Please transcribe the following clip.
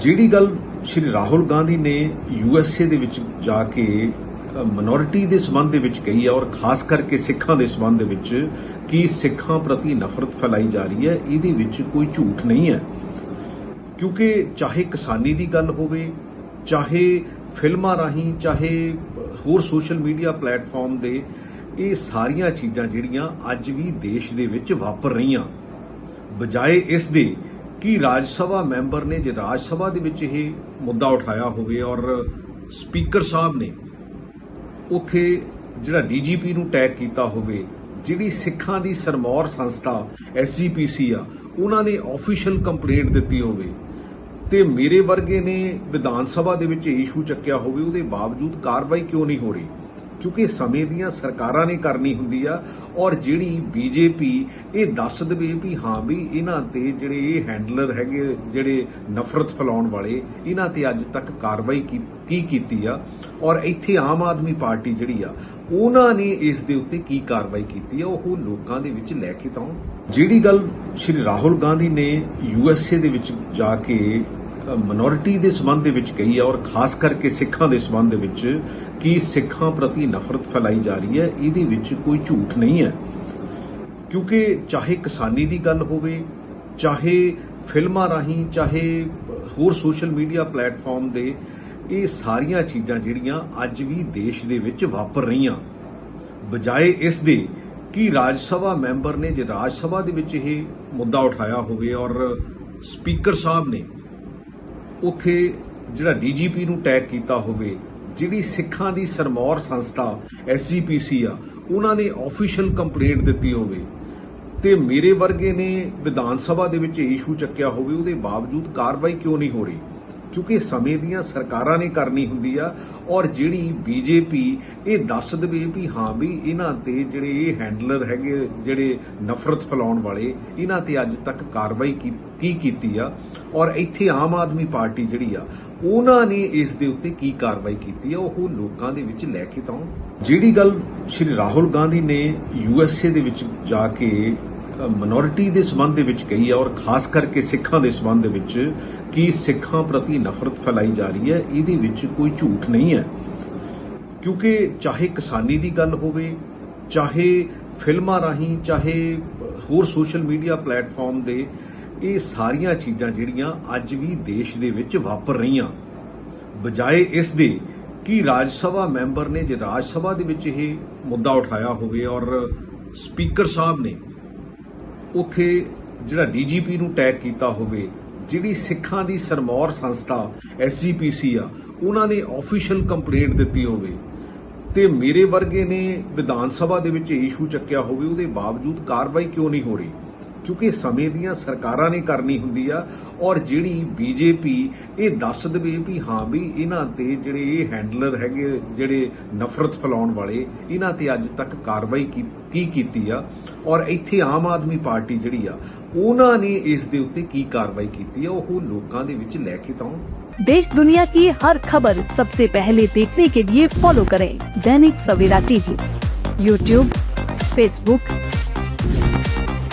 ਜਿਹੜੀ ਗੱਲ ਸ਼੍ਰੀ ਰਾਹੁਲ ਗਾਂਧੀ ਨੇ ਯੂਐਸਏ ਦੇ ਵਿੱਚ ਜਾ ਕੇ ਮਿਨੋਰਿਟੀ ਦੇ ਸਬੰਧ ਦੇ ਵਿੱਚ ਕਹੀ ਹੈ ਔਰ ਖਾਸ ਕਰਕੇ ਸਿੱਖਾਂ ਦੇ ਸਬੰਧ ਦੇ ਵਿੱਚ ਕਿ ਸਿੱਖਾਂ ਪ੍ਰਤੀ ਨਫ਼ਰਤ ਫੈਲਾਈ ਜਾ ਰਹੀ ਹੈ, ਇਹਦੇ ਵਿੱਚ ਕੋਈ ਝੂਠ ਨਹੀਂ ਹੈ। ਕਿਉਂਕਿ ਚਾਹੇ ਕਿਸਾਨੀ ਦੀ ਗੱਲ ਹੋਵੇ, ਚਾਹੇ ਫਿਲਮਾਂ ਰਾਹੀਂ, ਚਾਹੇ ਹੋਰ ਸੋਸ਼ਲ ਮੀਡੀਆ ਪਲੇਟਫਾਰਮ ਦੇ, ਇਹ ਸਾਰੀਆਂ ਚੀਜ਼ਾਂ ਜਿਹੜੀਆਂ ਅੱਜ ਵੀ ਦੇਸ਼ ਦੇ ਵਿੱਚ ਵਾਪਰ ਰਹੀਆਂ। ਬਜਾਏ ਇਸ ਦੇ ਕਿ ਰਾਜ ਸਭਾ ਮੈਂਬਰ ਨੇ ਜੇ ਰਾਜ ਸਭਾ ਦੇ ਵਿੱਚ ਇਹ ਮੁੱਦਾ ਉਠਾਇਆ ਹੋਵੇ ਔਰ ਸਪੀਕਰ ਸਾਹਿਬ ਨੇ ਉਥੇ ਜਿਹੜਾ ਡੀਜੀਪੀ ਨੂੰ ਟੈਗ ਕੀਤਾ ਹੋਵੇ, ਜਿਹੜੀ ਸਿੱਖਾਂ ਦੀ ਸਰਮੌਰ ਸੰਸਥਾ ਐਸਜੀਪੀਸੀ ਆ, ਉਹਨਾਂ ਨੇ ਆਫੀਸ਼ੀਅਲ ਕੰਪਲੇਂਟ ਦਿੱਤੀ ਹੋਵੇ ਤੇ ਮੇਰੇ ਵਰਗੇ ਨੇ ਵਿਧਾਨ ਸਭਾ ਦੇ ਵਿੱਚ ਇਸ਼ੂ ਚੱਕਿਆ ਹੋਵੇ, ਉਹਦੇ ਬਾਵਜੂਦ ਕਾਰਵਾਈ ਕਿਉਂ ਨਹੀਂ ਹੋ ਰਹੀ? ਕਿਉਂਕਿ ਸਮੇਂ ਦੀਆਂ ਸਰਕਾਰਾਂ ਨੇ ਕਰਨੀ ਹੁੰਦੀ ਆ, ਔਰ ਜਿਹੜੀ ਬੀਜੇਪੀ ਇਹ ਦੱਸ ਦੇਵੇ ਵੀ ਹਾਂ ਵੀ ਇਹਨਾਂ ਤੇ ਜਿਹੜੇ ਇਹ ਹੈਂਡਲਰ ਹੈਗੇ, ਜਿਹੜੇ ਨਫ਼ਰਤ ਫੈਲਾਉਣ ਵਾਲੇ, ਇਹਨਾਂ ਤੇ ਅੱਜ ਤੱਕ ਕਾਰਵਾਈ ਕੀ ਕੀਤੀ ਆ? ਔਰ ਇੱਥੇ ਆਮ ਆਦਮੀ ਪਾਰਟੀ ਜਿਹੜੀ ਆ, ਉਹਨਾਂ ਨੇ ਇਸ ਦੇ ਉੱਤੇ ਕੀ ਕਾਰਵਾਈ ਕੀਤੀ ਆ? ਉਹ ਲੋਕਾਂ ਦੇ ਵਿੱਚ ਲੈ ਕੇ ਤਾਂ ਜਿਹੜੀ ਗੱਲ ਸ਼੍ਰੀ ਰਾਹੁਲ ਗਾਂਧੀ ਨੇ ਯੂਐਸਏ ਦੇ ਵਿੱਚ ਜਾ ਕੇ ਮਿਨੋਰਿਟੀ ਦੇ ਸਬੰਧ ਦੇ ਵਿੱਚ ਕਹੀ ਹੈ ਔਰ ਖਾਸ ਕਰਕੇ ਸਿੱਖਾਂ ਦੇ ਸਬੰਧ ਦੇ ਵਿੱਚ ਕਿ ਸਿੱਖਾਂ ਪ੍ਰਤੀ ਨਫ਼ਰਤ ਫੈਲਾਈ ਜਾ ਰਹੀ ਹੈ, ਇਹਦੇ ਵਿੱਚ ਕੋਈ ਝੂਠ ਨਹੀਂ ਹੈ। ਕਿਉਂਕਿ ਚਾਹੇ ਕਿਸਾਨੀ ਦੀ ਗੱਲ ਹੋਵੇ, ਚਾਹੇ ਫਿਲਮਾਂ ਰਾਹੀਂ, ਚਾਹੇ ਹੋਰ ਸੋਸ਼ਲ ਮੀਡੀਆ ਪਲੇਟਫਾਰਮ ਦੇ, ਇਹ ਸਾਰੀਆਂ ਚੀਜ਼ਾਂ ਜਿਹੜੀਆਂ ਅੱਜ ਵੀ ਦੇਸ਼ ਦੇ ਵਿੱਚ ਵਾਪਰ ਰਹੀਆਂ। ਬਜਾਏ ਇਸ ਦੇ ਕਿ ਰਾਜ ਸਭਾ ਮੈਂਬਰ ਨੇ, ਜੇ ਰਾਜ ਸਭਾ ਦੇ ਵਿੱਚ ਇਹ ਮੁੱਦਾ ਉਠਾਇਆ ਹੋਵੇ ਔਰ ਸਪੀਕਰ ਸਾਹਿਬ ਨੇ ਉੱਥੇ ਜਿਹੜਾ ਡੀਜੀਪੀ ਨੂੰ ਟੈਗ ਕੀਤਾ ਹੋਵੇ, ਜਿਹੜੀ ਸਿੱਖਾਂ ਦੀ ਸਰਮੌਰ ਸੰਸਥਾ ਐਸਜੀਪੀਸੀ ਆ, ਉਹਨਾਂ ਨੇ ਆਫੀਸ਼ੀਅਲ ਕੰਪਲੇਂਟ ਦਿੱਤੀ ਹੋਵੇ। ਤੇ ਮੇਰੇ ਵਰਗੇ ਨੇ ਵਿਧਾਨ ਸਭਾ ਦੇ ਵਿੱਚ ਇਸ਼ੂ ਚੱਕਿਆ ਹੋਵੇ, ਉਹਦੇ ਬਾਵਜੂਦ ਕਾਰਵਾਈ ਕਿਉਂ ਨਹੀਂ ਹੋ ਰਹੀ? ਕਿਉਂਕਿ ਸਮੇਂ ਦੀਆਂ ਸਰਕਾਰਾਂ ਨੇ ਕਰਨੀ ਹੁੰਦੀ ਆ, ਔਰ ਜਿਹੜੀ ਬੀਜੇਪੀ ਇਹ ਦੱਸ ਦੇਵੇ ਵੀ ਹਾਂ ਵੀ ਇਹਨਾਂ ਤੇ ਜਿਹੜੇ ਇਹ ਹੈਂਡਲਰ ਹੈਗੇ, ਜਿਹੜੇ ਨਫ਼ਰਤ ਫੈਲਾਉਣ ਵਾਲੇ, ਇਹਨਾਂ ਤੇ ਅੱਜ ਤੱਕ ਕਾਰਵਾਈ ਕੀ ਕੀਤੀ ਆ? ਔਰ ਇੱਥੇ ਆਮ ਆਦਮੀ ਪਾਰਟੀ ਜਿਹੜੀ ਆ, ਉਹਨਾਂ ਨੇ ਇਸ ਦੇ ਉੱਤੇ ਕੀ ਕਾਰਵਾਈ ਕੀਤੀ ਆ? ਉਹ ਲੋਕਾਂ ਦੇ ਵਿੱਚ ਲੈ ਕੇ ਤਾਂ ਜਿਹੜੀ ਗੱਲ ਸ਼੍ਰੀ ਰਾਹੁਲ ਗਾਂਧੀ ਨੇ ਯੂਐਸਏ ਦੇ ਵਿੱਚ ਜਾ ਕੇ ਮਿਨੋਰਿਟੀ ਦੇ ਸਬੰਧ ਦੇ ਵਿੱਚ ਕਹੀ ਹੈ ਔਰ ਖਾਸ ਕਰਕੇ ਸਿੱਖਾਂ ਦੇ ਸਬੰਧ ਦੇ ਵਿੱਚ ਕਿ ਸਿੱਖਾਂ ਪ੍ਰਤੀ ਨਫ਼ਰਤ ਫੈਲਾਈ ਜਾ ਰਹੀ ਹੈ, ਇਹਦੇ ਵਿੱਚ ਕੋਈ ਝੂਠ ਨਹੀਂ ਹੈ। ਕਿਉਂਕਿ ਚਾਹੇ ਕਿਸਾਨੀ ਦੀ ਗੱਲ ਹੋਵੇ, ਚਾਹੇ ਫਿਲਮਾਂ ਰਾਹੀਂ, ਚਾਹੇ ਹੋਰ ਸੋਸ਼ਲ ਮੀਡੀਆ ਪਲੇਟਫਾਰਮ ਦੇ, ਇਹ ਸਾਰੀਆਂ ਚੀਜ਼ਾਂ ਜਿਹੜੀਆਂ ਅੱਜ ਵੀ ਦੇਸ਼ ਦੇ ਵਿੱਚ ਵਾਪਰ ਰਹੀਆਂ। ਬਜਾਏ ਇਸ ਦੇ ਕਿ ਰਾਜ ਸਭਾ ਮੈਂਬਰ ਨੇ, ਜੇ ਰਾਜ ਸਭਾ ਦੇ ਵਿੱਚ ਇਹ ਮੁੱਦਾ ਉਠਾਇਆ ਹੋਵੇ ਔਰ ਸਪੀਕਰ ਸਾਹਿਬ ਨੇ ਉੱਥੇ ਜਿਹੜਾ ਡੀਜੀਪੀ ਨੂੰ ਟੈਗ ਕੀਤਾ ਹੋਵੇ, ਜਿਹੜੀ ਸਿੱਖਾਂ ਦੀ ਸਰਮੌਰ ਸੰਸਥਾ ਐਸਜੀਪੀਸੀ ਆ, ਉਹਨਾਂ ਨੇ ਆਫੀਸ਼ੀਅਲ ਕੰਪਲੇਂਟ ਦਿੱਤੀ ਹੋਵੇ। ਤੇ ਮੇਰੇ ਵਰਗੇ ਨੇ ਵਿਧਾਨ ਸਭਾ ਦੇ ਵਿੱਚ ਇਸ਼ੂ ਚੱਕਿਆ ਹੋਵੇ, ਉਹਦੇ ਬਾਵਜੂਦ ਕਾਰਵਾਈ ਕਿਉਂ ਨਹੀਂ ਹੋ ਰਹੀ? ਕਿਉਂਕਿ ਸਮੇਂ ਦੀਆਂ ਸਰਕਾਰਾਂ ਨੇ ਕਰਨੀ ਹੁੰਦੀ ਆ ਔਰ ਜਿਹੜੀ ਬੀਜੇਪੀ ਇਹ ਦੱਸ ਦੇਵੇ ਵੀ ਹਾਂ ਵੀ ਇਹਨਾਂ ਤੇ ਜਿਹੜੇ ਇਹ ਹੈਂਡਲਰ ਹੈਗੇ ਜਿਹੜੇ ਨਫ਼ਰਤ ਫੈਲਾਉਣ ਵਾਲੇ ਇਹਨਾਂ ਤੇ ਅੱਜ ਤੱਕ ਕਾਰਵਾਈ ਕੀ ਕੀ ਕੀਤੀ ਆ ਔਰ ਇੱਥੇ ਆਮ ਆਦਮੀ ਪਾਰਟੀ ਜਿਹੜੀ ਆ ਉਹਨਾਂ ਨੇ ਇਸ ਦੇ ਉੱਤੇ ਕੀ ਕਾਰਵਾਈ ਕੀਤੀ ਆ ਉਹ ਲੋਕਾਂ ਦੇ ਵਿੱਚ ਲੈ ਕੇ ਤਾਂ ਆਉਣ। देश दुनिया की हर खबर सबसे पहले देखने के लिए फॉलो करें Dainik Savera TV YouTube Facebook